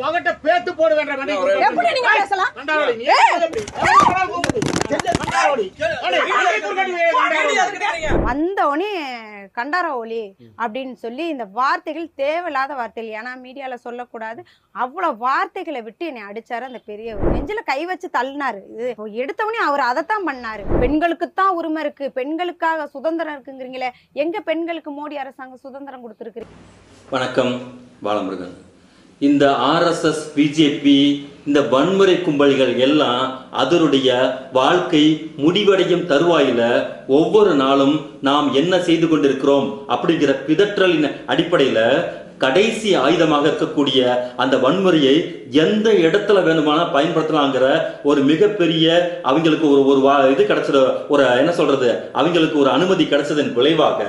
பகட்ட பேத்து எப்படி நீங்க பேசலாம்? வந்த உடனே கண்டார ஒலி அப்படின்னு சொல்லி இந்த வார்த்தைகள் தேவையில்லாத வார்த்தைகள். ஏன்னா மீடியால சொல்லக்கூடாது. அவ்வளவு வார்த்தைகளை விட்டு என்னை அடிச்சாரு அந்த பெரியவர் நெஞ்சில கை வச்சு தள்ளினாரு. இது எடுத்தவனே அவர் அதைத்தான் பண்ணாரு. பெண்களுக்கு தான் உரிமை இருக்கு. பெண்களுக்காக சுதந்திரம் இருக்குங்கிறீங்களே எங்க பெண்களுக்கு மோடி அரசாங்கம் சுதந்திரம் கொடுத்துருக்கு வணக்கம் பாலமுருகன். இந்த ஆர்எஸ்எஸ் பிஜேபி இந்த வன்முறை கும்பல்கள் எல்லாம் அதனுடைய வாழ்க்கை முடிவடையும் தருவாயில ஒவ்வொரு நாளும் நாம் என்ன செய்து கொண்டிருக்கிறோம் அப்படிங்கிற பிதற்றலின் அடிப்படையில கடைசி ஆயுதமாக இருக்கக்கூடிய அந்த வன்முறையை எந்த இடத்துல வேணுமானா பயன்படுத்தலாங்கிற ஒரு மிகப்பெரிய அவங்களுக்கு ஒரு ஒரு வா- இது கிடைச்சது. ஒரு என்ன சொல்றது? அவங்களுக்கு ஒரு அனுமதி கிடைச்சதன் விளைவாக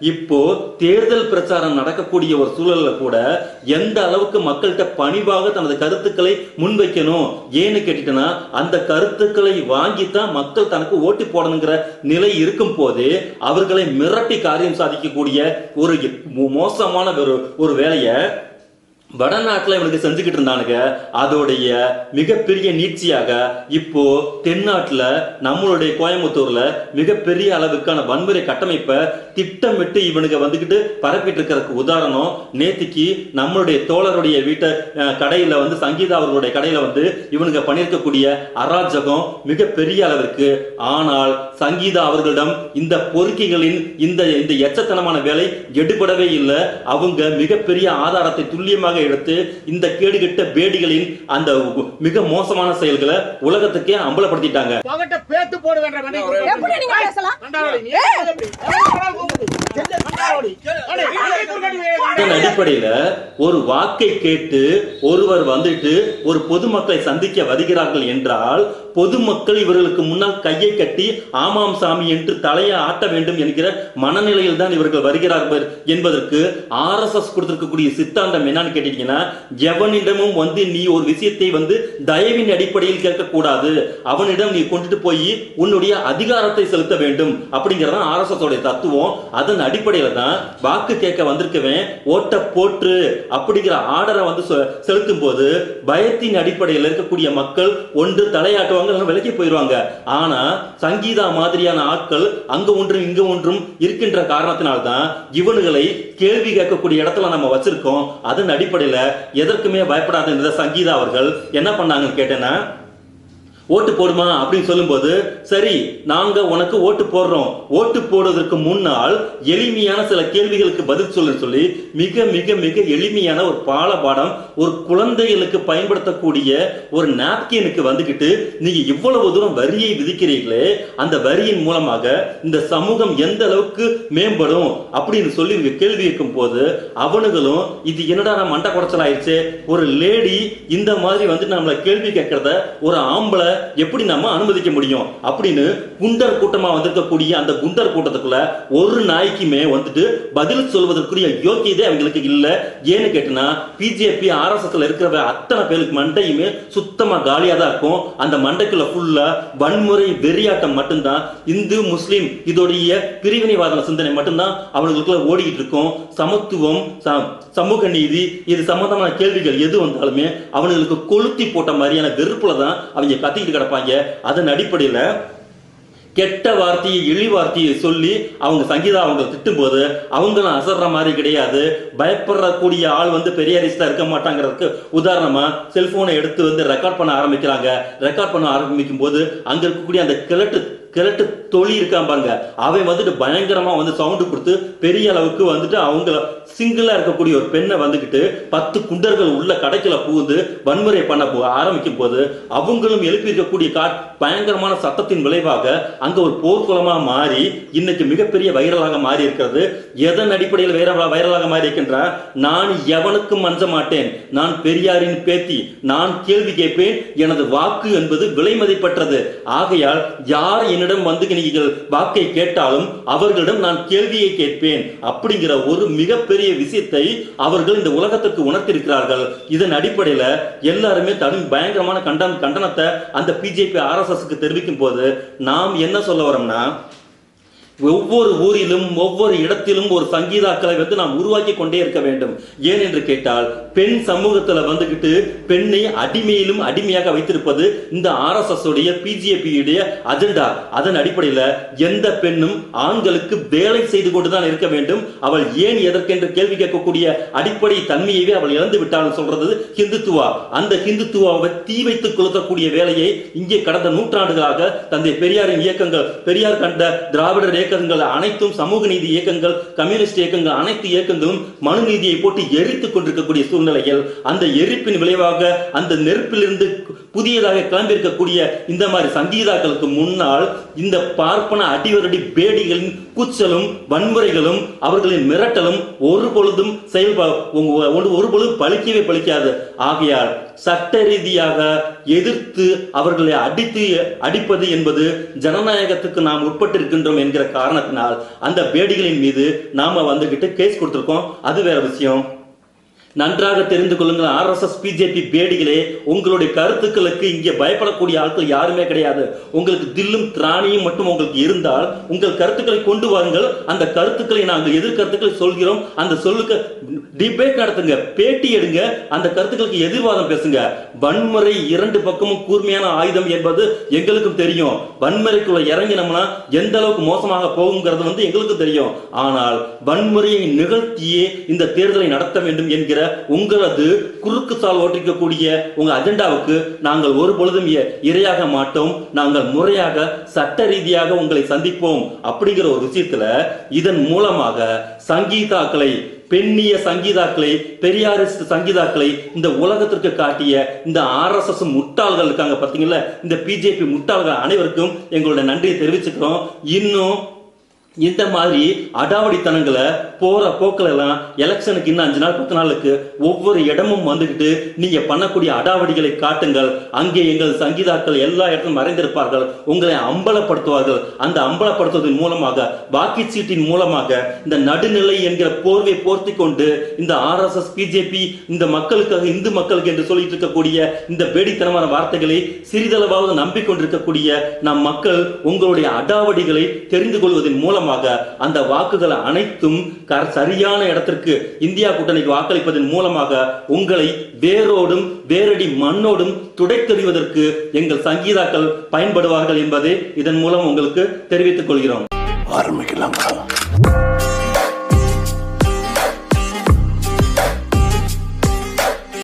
இப்போ தேர்தல் பிரச்சாரம் நடக்கக்கூடிய ஒரு சூழல்ல கூட எந்த அளவுக்கு மக்கள்கிட்ட பணிவாக தனது கருத்துக்களை முன்வைக்கணும்? ஏன்னு கேட்டுட்டேன்னா அந்த கருத்துக்களை வாங்கித்தான் மக்கள் தனக்கு ஓட்டு போடணுங்கிற நிலை இருக்கும் போது அவர்களை மிரட்டி காரியம் சாதிக்கக்கூடிய ஒரு மோசமான ஒரு ஒரு வேலையை வடநாட்டில் இவனுக்கு செஞ்சுக்கிட்டு இருந்தானுங்க. அதோடைய மிகப்பெரிய நீட்சியாக இப்போ தென்னாட்டுல நம்மளுடைய கோயம்புத்தூர்ல மிகப்பெரிய அளவுக்கான வன்முறை கட்டமைப்பை திட்டமிட்டு இவனுங்க வந்துகிட்டு பரப்பிட்டு இருக்கிறதுக்கு உதாரணம் நேத்திக்கு நம்மளுடைய தோழருடைய வீட்டை கடையில் கடையில வந்து சங்கீதா அவர்களுடைய கடையில வந்து இவனுங்க பண்ணியிருக்கக்கூடிய அராஜகம் மிகப்பெரிய அளவிற்கு. ஆனால் சங்கீதா அவர்களிடம் இந்த பொறுக்கிகளின் இந்த இந்த எச்சத்தனமான வேலை எடுபடவே இல்லை. அவங்க மிகப்பெரிய ஆதாரத்தை துல்லியமாக எடுத்து இந்த கேடுகெட்ட பேடிகளின் அந்த மிக மோசமான செயல்களை உலகத்துக்கே அம்பலப்படுத்திட்டாங்க. பேத்து. அடிப்படையில ஒரு வாக்கை கேட்டு ஒருவர் வந்துட்டு ஒரு பொதுமக்களை சந்திக்க வருகிறார்கள் என்றால் பொதுமக்கள் இவர்களுக்கு முன்னால் கையை கட்டி ஆமாம் சாமி என்று தலையை ஆட்ட வேண்டும் என்கிற மனநிலையில் தான் இவர்கள் வருகிறார்கள் என்பதற்கு ஆர்எஸ்எஸ் கொடுத்திருக்கக்கூடிய சித்தாந்தம் என்னன்னு கேட்டீங்கன்னா எவனிடமும் வந்து நீ ஒரு விஷயத்தை வந்து தயவின் அடிப்படையில் கேட்கக்கூடாது. அவனிடம் நீ கொண்டுட்டு போய் உன்னுடைய அதிகாரத்தை செலுத்த வேண்டும். அப்படிங்கிறது தான் ஆர்எஸ்எஸ் உடைய தத்துவம். அதன் அடிப்படையில் தான் வாக்கு கேட்க வந்திருக்கவன் ஓட்ட போற்று அப்படிங்கிற ஆர்டரை வந்து செ- செலுத்தும் போது பயத்தின் அடிப்படையில் இருக்கக்கூடிய மக்கள் ஒன்று தலையாட்டுவாங்க இல்லைன்னா விலகி போயிடுவாங்க ஆனா சங்கீதா மாதிரியான ஆட்கள் அங்க ஒன்றும் இங்க ஒன்றும் இருக்கின்ற காரணத்தினால்தான் இவனுகளை கேள்வி கேட்கக்கூடிய இடத்துல நம்ம வச்சிருக்கோம். அதன் அடிப்படையில எதற்குமே பயப்படாத இந்த சங்கீதா அவர்கள் என்ன பண்ணாங்கன்னு கேட்டேன்னா ஓட்டு போடுமா அப்படின்னு சொல்லும்போது சரி நாங்க உனக்கு ஓட்டு போடுறோம். ஓட்டு போடுவதற்கு முன்னால் எளிமையான சில கேள்விகளுக்கு பதில் சொல்லுன்னு சொல்லி மிக மிக மிக எளிமையான ஒரு பால பாடம் ஒரு குழந்தைகளுக்கு பயன்படுத்தக்கூடிய ஒரு நாப்கினுக்கு வந்துகிட்டு நீங்க இவ்வளவு தூரம் வரியை விதிக்கிறீர்களே அந்த வரியின் மூலமாக இந்த சமூகம் எந்த அளவுக்கு மேம்படும் அப்படின்னு சொல்லி இவங்க கேள்வி இருக்கும் போது அவனுங்களும் இது என்னடா நான் மண்டை குறைச்சல் ஆயிடுச்சு ஒரு லேடி இந்த மாதிரி வந்து நம்மள கேள்வி கேட்கறத ஒரு ஆம்பளை எப்படி நம்ம அனுமதிக்க முடியும் அப்படின்னு குண்டர் கூட்டமா வந்திருக்கக்கூடிய அந்த குண்டர் கூட்டத்துக்குள்ள ஒரு நாய்க்குமே வந்துட்டு பதில் சொல்வதற்குரிய யோக்கியதே அவங்களுக்கு இல்ல. ஏன்னு கேட்டனா பிஜேபி ஆர்எஸ்எஸ்ல இருக்கிற அத்தனை பேருக்கு மண்டையுமே சுத்தமா காலியா தான் இருக்கும். அந்த மண்டைக்குள்ள ஃபுல்லா வன்முறை வெறியாட்டம் மட்டும்தான். இந்து முஸ்லீம் இதோடைய பிரிவினைவாத சிந்தனை மட்டும்தான் அவங்களுக்குள்ள ஓடிக்கிட்டு இருக்கும். சமத்துவம் சமூக நீதி இது சம்பந்தமான கேள்விகள் எது வந்தாலுமே அவங்களுக்கு கொளுத்தி போட்ட மாதிரியான வெறுப்புல தான் அவங்க கத்தி கத்திக்கிட்டு கிடப்பாங்க. அதன் அடிப்படையில கெட்ட வார்த்தையை இழி வார்த்தையை சொல்லி அவங்க சங்கீதா அவங்க திட்டும்போது அவங்களும் அசர்ற மாதிரி கிடையாது. பயப்படக்கூடிய ஆள் வந்து பெரியாரிஸ்டா இருக்க மாட்டாங்கிறதுக்கு உதாரணமா செல்போனை எடுத்து வந்து ரெக்கார்ட் பண்ண ஆரம்பிக்கிறாங்க. ரெக்கார்ட் பண்ண ஆரம்பிக்கும் போது அங்க இருக்கக்கூடிய அந்த கிழட்டு கிழட்டு தொழி இருக்கான் பாருங்க. அவன் வந்துட்டு பயங்கரமா வந்து சவுண்டு கொடுத்து பெரிய அளவுக்கு வந்துட்டு அவங்கள சிங்கிளா இருக்கக்கூடிய ஒரு பெண்ணை வந்துகிட்டு பத்து குண்டர்கள் உள்ள கடைக்குள்ள புகுந்து வன்முறை பண்ண போ- ஆரம்பிக்கும் போது அவங்களும் எழுப்பியிருக்கக்கூடிய காட் கா பயங்கரமான சத்தத்தின் விளைவாக அங்க ஒரு போர்க்குளமா மாறி இன்னைக்கு மிகப்பெரிய வைரலாக மாறி இருக்கிறது. எதன் அடிப்படையில் வைரலா வைரலாக மாறி இருக்கின்ற? நான் எவனுக்கும் மஞ்ச மாட்டேன். நான் பெரியாரின் பேத்தி. நான் கேள்வி கேட்பேன். எனது வாக்கு என்பது விலை மதிப்பற்றது. ஆகையால் யார் என்னிடம் வந்து நீங்கள் வாக்கை கேட்டாலும் அவர்களிடம் நான் கேள்வியை கேட்பேன். அப்படிங்கிற ஒரு மிகப்பெரிய விஷயத்தை அவர்கள் இந்த உலகத்திற்கு உணர்த்திருக்கிறார்கள். இதன் அடிப்படையில எல்லாருமே தனி பயங்கரமான கண்டம் கண்டனத்தை அந்த பிஜேபி ஆர்எஸ்எஸ்க்கு தெரிவிக்கும் போது நாம் என்ன சொல்ல வரோம்னா ஒவ்வொரு ஊரிலும் ஒவ்வொரு இடத்திலும் ஒரு சங்கீதாக்களை வந்து நாம் உருவாக்கி கொண்டே இருக்க வேண்டும். ஏன் என்று கேட்டால் பெண் சமூகத்துல வந்துகிட்டு பெண்ணை அடிமையிலும் அடிமையாக வைத்திருப்பது இந்த ஆர்எஸ்எஸ் உடைய பிஜேபி உடைய அஜெண்டா. அதன் அடிப்படையில் எந்த பெண்ணும் ஆண்களுக்கு வேலை செய்து கொண்டுதான் இருக்க வேண்டும். அவள் ஏன் எதற்கென்று கேள்வி கேட்கக்கூடிய அடிப்படை தன்மையவே அவள் இழந்து விட்டாலும் சொல்றது ஹிந்துத்துவா. அந்த ஹிந்துத்துவாவை தீ வைத்து கொளுத்தக்கூடிய வேலையை இங்கே கடந்த நூற்றாண்டுகளாக தந்தை பெரியாரின் இயக்கங்கள் பெரியார் கண்ட திராவிடர் இயக்கங்கள் அனைத்தும் சமூக நீதி இயக்கங்கள் கம்யூனிஸ்ட் இயக்கங்கள் அனைத்து இயக்கங்களும் மனு நீதியை போட்டு எரித்துக் கொண்டிருக்கக்கூடிய சூழ்நிலையில் அந்த எரிப்பின் விளைவாக அந்த நெருப்பிலிருந்து புதியதாக கிளம்பியிருக்கக்கூடிய இந்த மாதிரி சங்கீதாக்களுக்கு முன்னால் இந்த பார்ப்பன அடிவரடி பேடிகளின் கூச்சலும் வன்முறைகளும் அவர்களின் மிரட்டலும் ஒரு பொழுதும் செயல்பா ஒரு பொழுது பழிக்கவே பழிக்காது. ஆகையால் சட்ட ரீதியாக எதிர்த்து அவர்களை அடித்து அடிப்பது என்பது ஜனநாயகத்துக்கு நாம் உட்பட்டிருக்கின்றோம் என்கிற காரணத்தினால் அந்த பேடிகளின் மீது நாம வந்துகிட்டு கேஸ் கொடுத்துருக்கோம். அது வேற விஷயம். நன்றாக தெரிந்து கொள்ளுங்கள். ஆர்எஸ்எஸ் பிஜேபி பேடிகளே உங்களுடைய கருத்துக்களுக்கு இங்கே பயப்படக்கூடிய ஆட்கள் யாருமே கிடையாது. உங்களுக்கு தில்லும் திராணியும் மட்டும் உங்களுக்கு இருந்தால் உங்கள் கருத்துக்களை கொண்டு வாருங்கள். அந்த கருத்துக்களை நாங்கள் எதிர்கருத்துக்களை சொல்கிறோம். அந்த சொல்லுக்கு டிபேட் நடத்துங்க. பேட்டி எடுங்க. அந்த கருத்துக்களுக்கு எதிர்வாதம் பேசுங்க. வன்முறை இரண்டு பக்கமும் கூர்மையான ஆயுதம் என்பது எங்களுக்கும் தெரியும். வன்முறைக்குள்ள இறங்கினோம்னா எந்த அளவுக்கு மோசமாக போகுங்கிறது வந்து எங்களுக்கும் தெரியும். ஆனால் வன்முறையை நிகழ்த்தியே இந்த தேர்தலை நடத்த வேண்டும் என்கிற உங்களது குறுக்கு சால் ஓட்டிக்கக்கூடிய உங்க அஜெண்டாவுக்கு நாங்கள் ஒரு பொழுதும் இரையாக மாட்டோம். நாங்கள் முறையாக சட்ட ரீதியாக உங்களை சந்திப்போம் அப்படிங்கிற ஒரு விஷயத்துல இதன் மூலமாக சங்கீதாக்களை பெண்ணிய சங்கீதாக்களை பெரியாரிஸ்ட் சங்கீதாக்களை இந்த உலகத்திற்கு காட்டிய இந்த ஆர்எஸ்எஸ் முட்டாள்கள் இருக்காங்க பாத்தீங்களா இந்த பிஜேபி முட்டாள்கள் அனைவருக்கும் எங்களுடைய நன்றியை தெரிவிச்சுக்கிறோம். இன்னும் இந்த மாதிரி அடாவடித்தனங்களை போற போக்கில் எல்லாம் எலெக்ஷனுக்கு இன்னும் அஞ்சு நாள் பத்து நாளுக்கு ஒவ்வொரு இடமும் வந்துகிட்டு நீங்க பண்ணக்கூடிய அடாவடிகளை காட்டுங்கள். அங்கே எங்கள் சங்கீதாக்கள் எல்லா இடத்திலும் மறைந்திருப்பார்கள். உங்களை அம்பலப்படுத்துவார்கள். அந்த அம்பலப்படுத்துவதன் மூலமாக வாக்குச்சீட்டின் மூலமாக இந்த நடுநிலை என்கிற போர்வை போர்த்தி கொண்டு இந்த ஆர்எஸ்எஸ் பிஜேபி இந்த மக்களுக்காக இந்து மக்களுக்கு என்று சொல்லிட்டு இருக்கக்கூடிய இந்த பேடித்தனமான வார்த்தைகளை சிறிதளவாவது நம்பிக்கொண்டிருக்கக்கூடிய நம் மக்கள் உங்களுடைய அடாவடிகளை தெரிந்து கொள்வதன் மூலம் மூலமாக அந்த வாக்குகள் அனைத்தும் சரியான இடத்திற்கு இந்தியா கூட்டணிக்கு வாக்களிப்பதன் மூலமாக உங்களை வேரோடும் வேரடி மண்ணோடும் துடைத்தெறிவதற்கு எங்கள் சங்கீதாக்கள் பயன்படுவார்கள் என்பதை இதன் மூலம் உங்களுக்கு தெரிவித்துக் கொள்கிறோம். ஆரம்பிக்கலாங்களா